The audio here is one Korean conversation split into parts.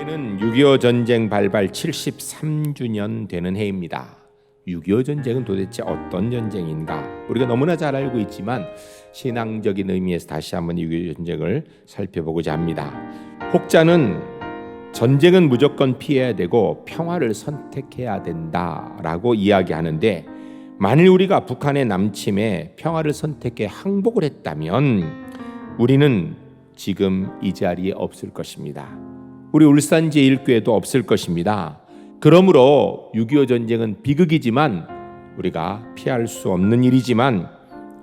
올해는 6.25 전쟁 발발 73주년 되는 해입니다. 6.25 전쟁은 도대체 어떤 전쟁인가? 우리가 너무나 잘 알고 있지만 신앙적인 의미에서 다시 한번 6.25 전쟁을 살펴보고자 합니다. 혹자는 전쟁은 무조건 피해야 되고 평화를 선택해야 된다라고 이야기하는데 만일 우리가 북한의 남침에 평화를 선택해 항복을 했다면 우리는 지금 이 자리에 없을 것입니다. 우리 울산 제1교회도 없을 것입니다. 그러므로 6.25 전쟁은 비극이지만 우리가 피할 수 없는 일이지만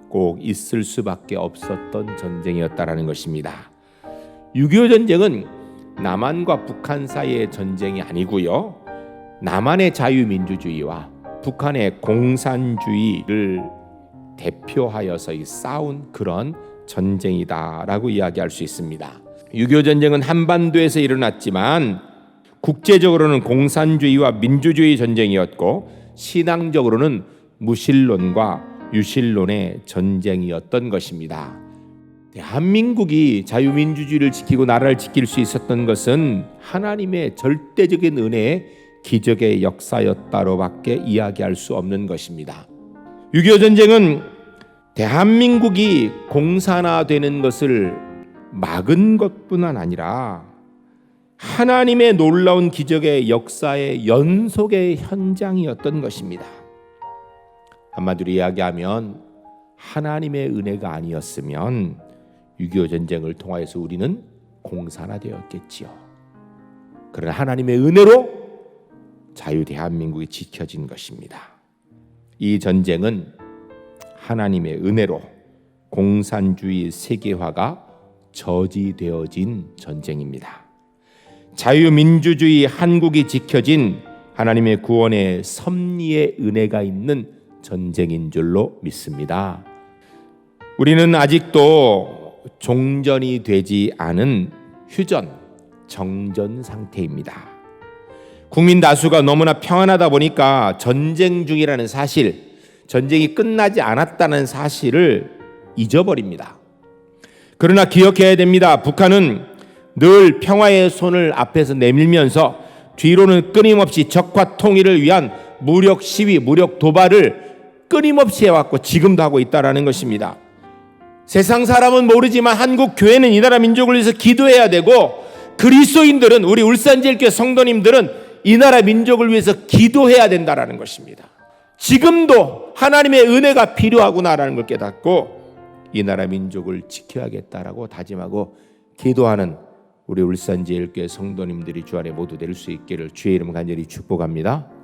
꼭 있을 수밖에 없었던 전쟁이었다라는 것입니다. 6.25 전쟁은 남한과 북한 사이의 전쟁이 아니고요. 남한의 자유민주주의와 북한의 공산주의를 대표하여서 싸운 그런 전쟁이다라고 이야기할 수 있습니다. 6.25 전쟁은 한반도에서 일어났지만 국제적으로는 공산주의와 민주주의 전쟁이었고 신앙적으로는 무신론과 유신론의 전쟁이었던 것입니다. 대한민국이 자유민주주의를 지키고 나라를 지킬 수 있었던 것은 하나님의 절대적인 은혜의 기적의 역사였다로밖에 이야기할 수 없는 것입니다. 6.25 전쟁은 대한민국이 공산화되는 것을 막은 것뿐만 아니라 하나님의 놀라운 기적의 역사의 연속의 현장이었던 것입니다. 한마디로 이야기하면 하나님의 은혜가 아니었으면 6.25 전쟁을 통하여서 우리는 공산화되었겠지요. 그러나 하나님의 은혜로 자유 대한민국이 지켜진 것입니다. 이 전쟁은 하나님의 은혜로 공산주의 세계화가 저지되어진 전쟁입니다. 자유민주주의 한국이 지켜진 하나님의 구원의 섭리의 은혜가 있는 전쟁인 줄로 믿습니다. 우리는 아직도 종전이 되지 않은 휴전, 정전 상태입니다. 국민 다수가 너무나 평안하다 보니까 전쟁 중이라는 사실, 전쟁이 끝나지 않았다는 사실을 잊어버립니다. 그러나 기억해야 됩니다. 북한은 늘 평화의 손을 앞에서 내밀면서 뒤로는 끊임없이 적화 통일을 위한 무력 시위, 무력 도발을 끊임없이 해왔고 지금도 하고 있다라는 것입니다. 세상 사람은 모르지만 한국 교회는 이 나라 민족을 위해서 기도해야 되고 그리스도인들은 우리 울산제일교회 성도님들은 이 나라 민족을 위해서 기도해야 된다라는 것입니다. 지금도 하나님의 은혜가 필요하구나라는 걸 깨닫고 이 나라 민족을 지켜야겠다라고 다짐하고 기도하는 우리 울산제일교회 성도님들이 주 안에 모두 될 수 있기를 주의 이름 간절히 축복합니다.